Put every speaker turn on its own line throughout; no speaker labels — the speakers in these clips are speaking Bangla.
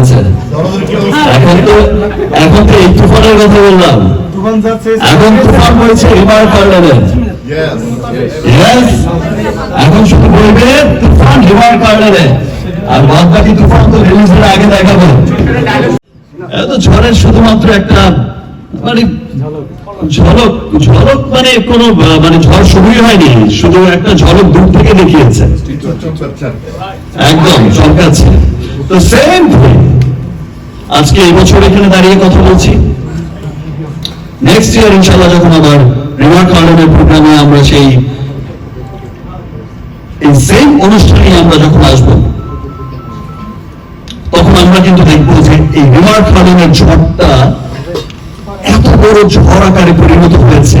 হয়েছে এখন তো এখন তো এই তুফানের কথা বললাম। এখন তুফান হয়েছে এখন শুধু বলবে তুফান আর বাদ বাকি তুফান তো রিলিজের আগে দেখাবো। এত ঝড়ের শুধুমাত্র একটা মানে ঝলক ঝলক মানে কোনো মানে ঝড় শুরুই হয়নি শুধু একটা ঝলক দূর থেকে দেখিয়েছে। একদম চমকাচ্ছে তো সেম আজকে এই বছর এখানে দাঁড়িয়ে কথা বলছি। নেক্সট ইয়ার ইনশাল্লাহ যখন আবার রিভার কার্ডেনের প্রোগ্রামে আমরা সেই এই সেম অনুষ্ঠানে আমরা যখন আসব, তখন আমরা কিন্তু দেখব যে এই রিভার কার্ডেনের ঝড়টা এত বড় ঝড় আকারে পরিণত হয়েছে।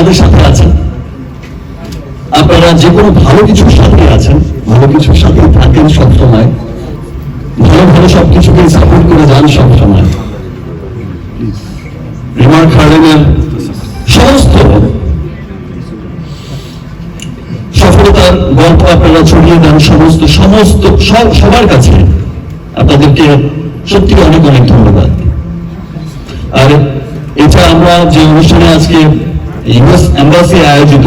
আমাদের সাথে আছেন। আপনারা যে কোনো ভালো কিছুর সাথে আছেন। ভালো কিছুর সাথে থাকেন সবসময়। ভালো ভালো সবকিছুকে সাপোর্ট করে যান সবসময়। রিমার খার্ডেনের সমস্ত সফলতার গল্প আপনারা ছড়িয়ে দেন, সমস্ত সমস্ত সবার কাছে আপনাদেরকে সত্যি অনেক অনেক ধন্যবাদ। আর এটা আমরা যে অনুষ্ঠানে আজকে ইউএস এম্বাসি আয়োজিত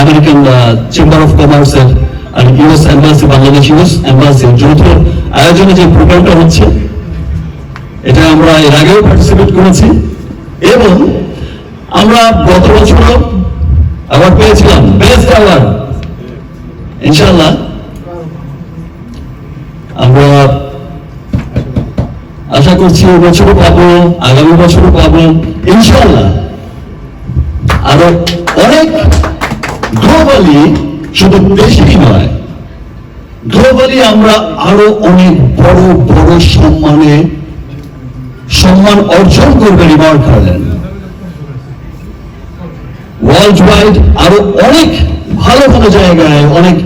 আমেরিকান চেম্বার অফ কমার্সের আর ইউএস এম্বাসি বাংলাদেশ ইউএস এম্বাসির যৌথ আয়োজনে যে প্রোগ্রামটা হচ্ছে, এটা আমরা এর আগেও পার্টিসিপেট করেছি এবং আমরা গত বছরও অ্যাওয়ার্ড পেয়েছিলাম বেস্ট অ্যাওয়ার্ড ইনশাল্লাহ আমরা আশা করছি এবছরও পাবো, আগামী বছরও পাবো ইনশাল্লাহ আরও অনেক গ্লোবালি শুধু দেশেই নয়। গ্লোবালি আমরা আরও অনেক বড় বড় সম্মানে সম্মান অর্জন করবে রিমার্ক হারলেন ওয়ার্ল্ড ওয়াইড আরও অনেক ভালো ভালো জায়গায়, অনেক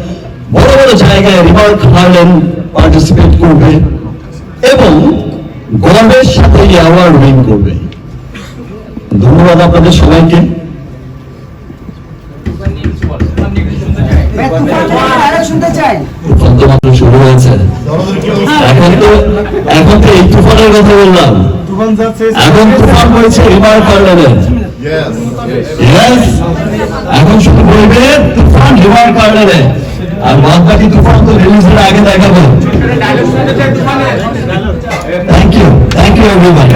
বড় বড় জায়গায় রিমার্ক হারলেন পার্টিসিপেট করবে এবং গর্বের সাথে অ্যাওয়ার্ড উইন করবে। ধন্যবাদ আপনাদের সবাইকে।
শুনতে
শুরু হয়েছে। এখন তো এখন তো এই তুফানের কথা বললাম। এখন তুফান হয়েছে কার্ডেনের Yes. এখন শুধু বলবে, তুফান রিভার কার্ডেনে আর বাদ বাকি তুফান তো রিলিজের আগে দেখাবো। Thank you thank you everyone